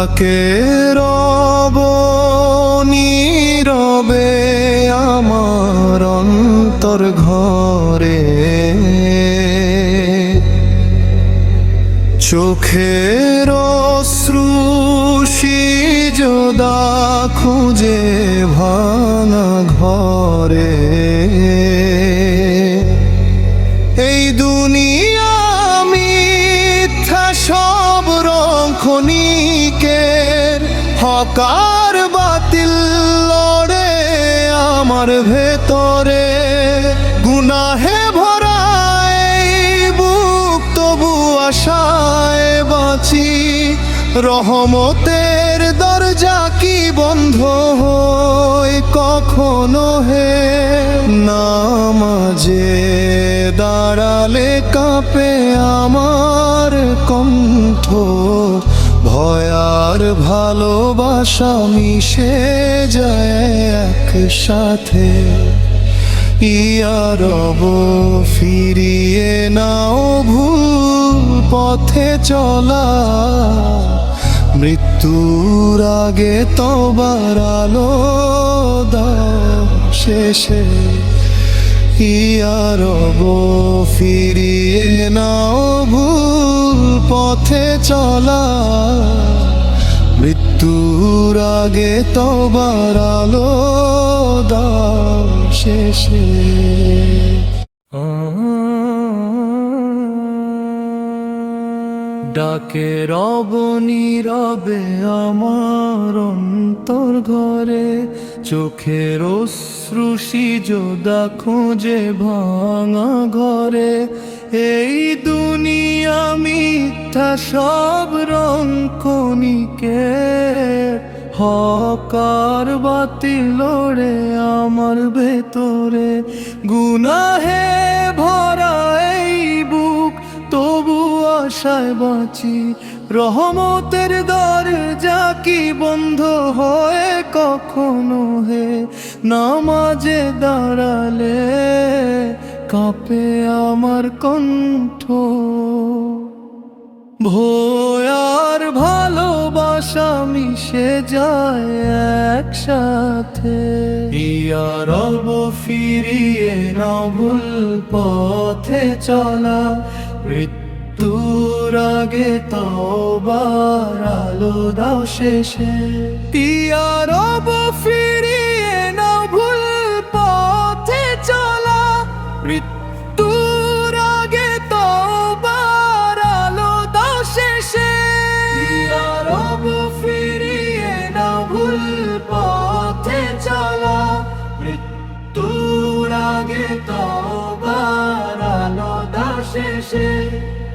তাকে রব নীরবে আমার অন্তর ঘরে। চোখের শ্রুষি যদা খুঁজে ভাঙা ঘরে। হকার বাতিল লড়ে আমার ভেতরে। গুনাহে ভরা এই বুক তবু আশায় বাঁচি। রহমতের দরজা কি বন্ধ হয় কখনো হে? নামাজে দাঁড়ালে কাঁপে আমার কণ্ঠ। ভয়ার ভালোবাসা মিশে যায় একসাথে। ইয়ারব ফিরিয়ে নাও ভুল পথে চলা। মৃত্যুর আগে তবার আলো দাও শেষে। ইয়ারব ফিরিয়ে নাও ভুল পথে চলা। মৃত্যুর আগে তবার আলো দাও শেষে। ডাকে রব নীরবে আমার অন্তর ঘরে, চোখের অশ্রুষি যোদা খোঁজে ভাঙা ঘরে। এই দুনিয়া মিথ্যা সব রং কণিকে। হকার বাতি লড়ে আমার ভেতরে। গুনাহে ভরা এই বুক, তবু আশায় বাঁচি। রহমতের দরজা কি বন্ধ হয় কখনো হে, নামাজে দাঁড়ালে কাঁপে আমার কণ্ঠ। ভয়ার ভালোবাসা মিশে যায় একসাথে। ইয়ারব ফিরিয়ে না ভুল পথে চলা। মৃত্যুর আগে তবার আলো দাও শেষে। ইয়ারব ফিরিয়ে মৃত্যুর আগে